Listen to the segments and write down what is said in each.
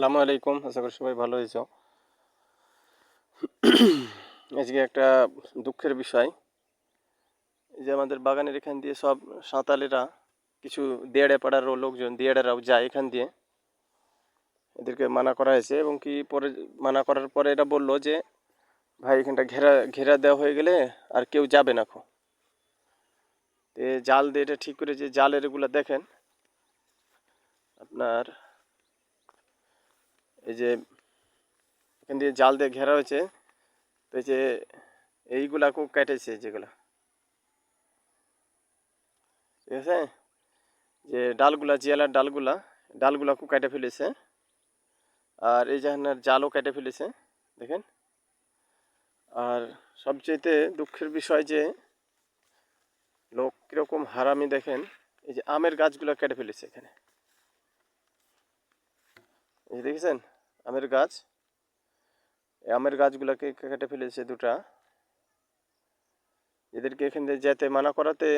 আসসালামু আলাইকুম, আশা করি সবাই ভালো হয়েছ আজকে একটা দুঃখের বিষয়। যে আমাদের বাগানের এখান দিয়ে সব সাঁতালেরা, কিছু দেড়ে পাড়ার লোকজন, দেড়েরাও যায় এখান দিয়ে। এদেরকে মানা করা হয়েছে এবং কি পরে মানা করার পরে এটা বলল যে, ভাই, এখানটা ঘেরা ঘেরা দেওয়া হয়ে গেলে আর কেউ যাবে না খো জাল দিয়ে এটা ঠিক করে যে জালের এগুলো দেখেন। আপনার এই যে এখান দিয়ে জাল দিয়ে ঘেরা হয়েছে, তো এই যে এইগুলা খুব কেটেছে যেগুলা। ঠিক আছে? যে ডালগুলা, জিয়ালার ডালগুলা ডালগুলা খুব কেটে ফেলেছে। আর এই যে জালও কেটে ফেলেছে, দেখেন। আর সবচেয়েতে দুঃখের বিষয় যে, লোক কীরকম হারামি দেখেন, এই যে আমের গাছগুলো কেটে ফেলেছে এখানে। এই দেখেছেন? আমের গাছ। আমের গাছগুলোকে কেটে ফেলেছে দুটা। এদেরকে এখান থেকে যেতে, মানা করাতে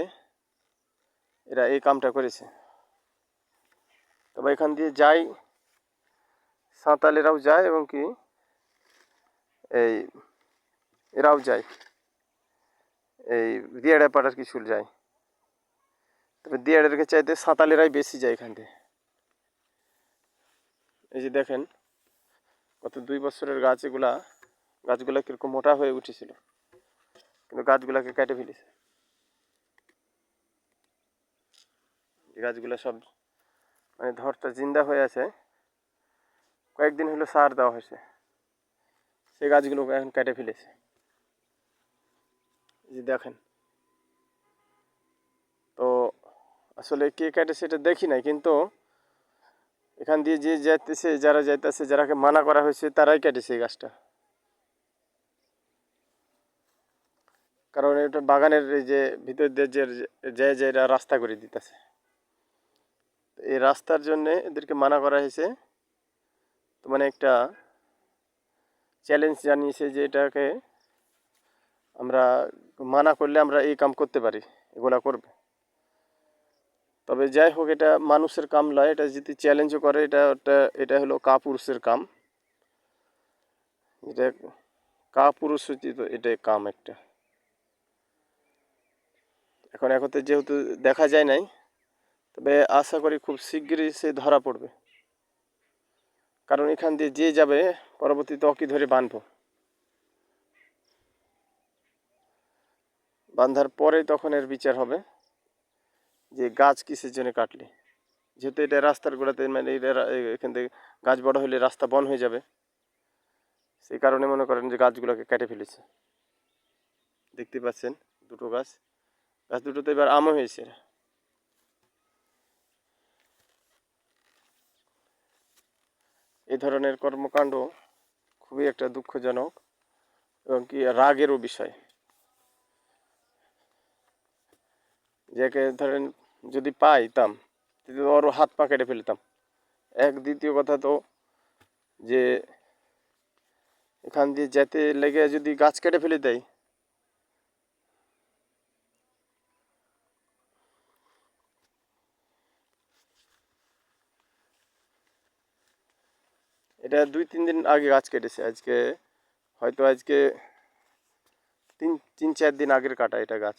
এরা এই কামটা করেছে। তবে এখান দিয়ে যাই সাঁতালেরাও যায় এবং কি, এই এরাও যায়। এই দিয়াড়া পাড়ার কিছু যায়। তবে দিয়াড়েরকে চাইতে সাঁতালেরাই বেশি যায় এখান থেকে এই যে দেখেন গত দুই বছরের গাছ এগুলা গাছগুলা কীরকম মোটা হয়ে উঠেছিল, কিন্তু গাছগুলাকে কেটে ফেলেছে। গাছগুলো সব মানে ধরটা জিন্দা হয়ে আছে। কয়েকদিন হলো সার দেওয়া হয়েছে। সেই গাছগুলো এখন কেটে ফেলেছে। যে দেখেন। তো আসলে কে কেটে সেটা দেখি নাই, কিন্তু এখান দিয়ে যে যাইতেছে, যারা যাইতেছে, যারাকে মানা করা হয়েছে, তারাই কেটেছে এই গাছটা। কারণ এটা বাগানের এই যে ভিতর দিয়ে যে যে যে রাস্তা করে দিতেছে। এই রাস্তার জন্যে এদেরকে মানা করা হয়েছে। তো মানে একটা চ্যালেঞ্জ জানিয়েছে যে এটাকে আমরা মানা করলে আমরা এই কাম করতে পারি, এগুলা করবে। তবে যাই হোক, এটা মানুষের কাম নয়, এটা যদি চ্যালেঞ্জও করে, এটা এটা হলো কাপুরুষের কাম। এটা কাপুরুষ উচিত এটা কাম একটা। এখন এখন যেহেতু দেখা যায় নাই, তবে আশা করি খুব শিগগিরই সে ধরা পড়বে। কারণ এখান দিয়ে যে যাবে, পরবর্তীতে অকি ধরে বাঁধব। বাঁধার পরে তখন এর বিচার হবে। যে গাছ কিসের জন্য কাটলি? যেহেতু এটা রাস্তার গোড়াতে মানে এটা এখান থেকে গাছ বড় হলে রাস্তা বন হয়ে যাবে। সেই কারণে মনে করেন যে গাছগুলোকে কেটে ফেলেছে। দেখতে পাচ্ছেন দুটো গাছ। গাছ দুটোতে এবার আমও হয়েছে। এই ধরনের কর্মকাণ্ড খুবই একটা দুঃখজনক এবং কি রাগেরও বিষয়। যাকে ধরেন যদি পাইতাম ওরও হাত পা কেটে ফেলতাম। এক দ্বিতীয় কথা তো যে এখান দিয়ে যেতে লেগে যদি গাছ কেটে ফেলে দেয়, এটা দুই তিন দিন আগে গাছ কেটেছে। আজকে, হয়তো আজকে তিন তিন চার দিন আগের কাটা এটা গাছ।